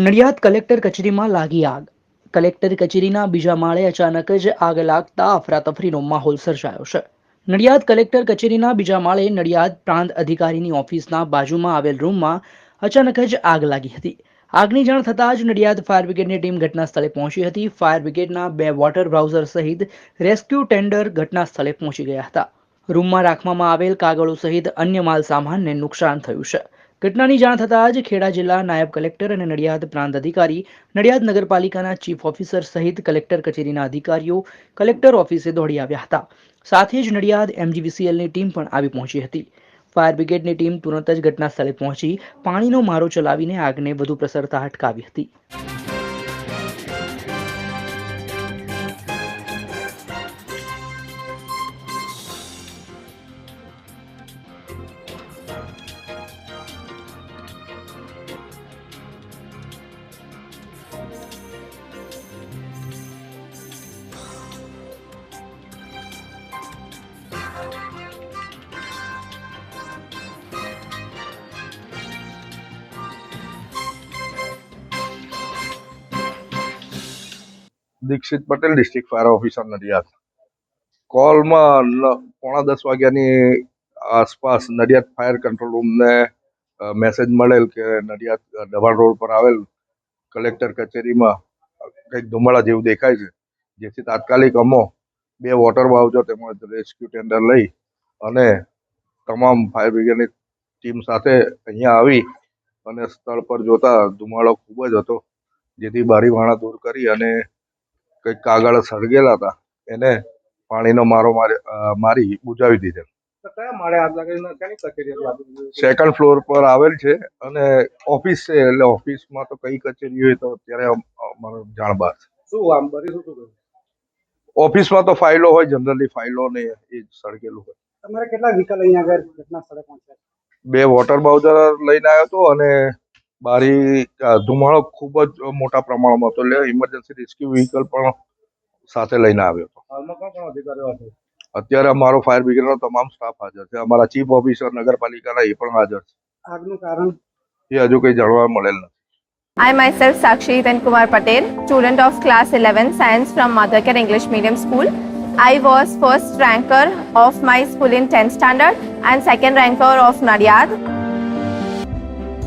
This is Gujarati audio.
નડિયાદ કલેક્ટર કચેરીમાં લાગી આગ. કલેક્ટર કચેરીના બીજા માળે અચાનક જ આગ લાગતા અફરાતફરીનો માહોલ સર્જાયો છે. નડિયાદ કલેક્ટર કચેરીના બીજા માળે નડિયાદ પ્રાંત અધિકારીની ઓફિસના બાજુમાં આવેલ રૂમમાં અચાનક જ આગ લાગી હતી. આગની જાણ થતાં જ નડિયાદ ફાયર બ્રિગેડની ટીમ ઘટના સ્થળે પહોંચી હતી. ફાયર બ્રિગેડના બે વોટર બ્રાઉઝર સહિત રેસ્ક્યુ ટેન્ડર ઘટના સ્થળે પહોંચી ગયા હતા. રૂમમાં રાખવામાં આવેલ કાગળો સહિત અન્ય માલ સામાનને નુકસાન થયું છે. ઘટનાની જાણ થતાં જ ખેડા જિલ્લા નાયબ કલેક્ટર અને નડિયાદ પ્રાંત અધિકારી નડિયાદ નગરપાલિકાના ચીફ ઓફિસર સહિત કલેક્ટર કચેરીના અધિકારીઓ કલેક્ટર ઓફિસે દોડી આવ્યા હતા. સાથે જ નડિયાદ એમજીવીસીએલની ટીમ પણ આવી પહોંચી હતી. ફાયર બ્રિગેડની ટીમ તુરંત જ ઘટના સ્થળે પહોંચી પાણીનો મારો ચલાવીને આગને વધુ પ્રસરતા અટકાવી હતી. Dikshit Patel district fire officer Nadiad. કોલમાં પોણા દસ વાગ્યાની આસપાસ નડિયાદ ફાયર કંટ્રોલ રૂમને મેસેજ મળેલ કે નડિયાદ દવાણ રોડ પર આવેલ કલેક્ટર કચેરીમાં કંઈક ધુમાડા જેવું દેખાય છે, જેથી તાત્કાલિક અમો બે વોટર બાઉચર તેમજ રેસ્ક્યુ ટેન્ડર લઈ અને તમામ ફાયર બ્રિગેડની ટીમ સાથે અહીંયા આવી અને સ્થળ પર જોતા ધુમાડો ખૂબ જ હતો, જેથી બારી વાણા દૂર કરી અને કંઈક કાગળ સળગેલા હતા એને પાણીનો મારો મારી બુજાવી દીધેલ? સેકન્ડ ફ્લોર પર આવેલ છે અને ઓફિસ છે એટલે ઓફિસમાં તો કઈ કચેરી હોય તો અત્યારે અમ- અમારો જાણ બહાર છે. શું આમ બરી શું ઓફિસમાં તો ફાઇલો હોય જનરલી ફાઇલો ને એ સળગેલું હોય. તમારે કેટલા વ્હીકલ અહીંયા આગળ ઘટના સ્થળે પહોંચ્યા? બે વોટર બાઉઝર લઈને આવ્યો હતો અને બારી ધુમાડો ખૂબ જ મોટા પ્રમાણમાં હતો એટલે ઇમરજન્સી રેસ્ક્યુ વ્હીકલ પણ સાથે લઈને આવ્યો હતો અત્યારે અમારો ફાયર બ્રિગેડનો તમામ સ્ટાફ હાજર છે અમારા ચીફ ઓફિસર નગરપાલિકાના એ પણ હાજર છે આગનું કારણ એ હજુ કંઈ જાણવા મળેલ નથી I myself Sakshi Kumar Patel, student of class 11 science from Mothercare English Medium School. I was first ranker of my school in 10th standard and second ranker of Nadiad.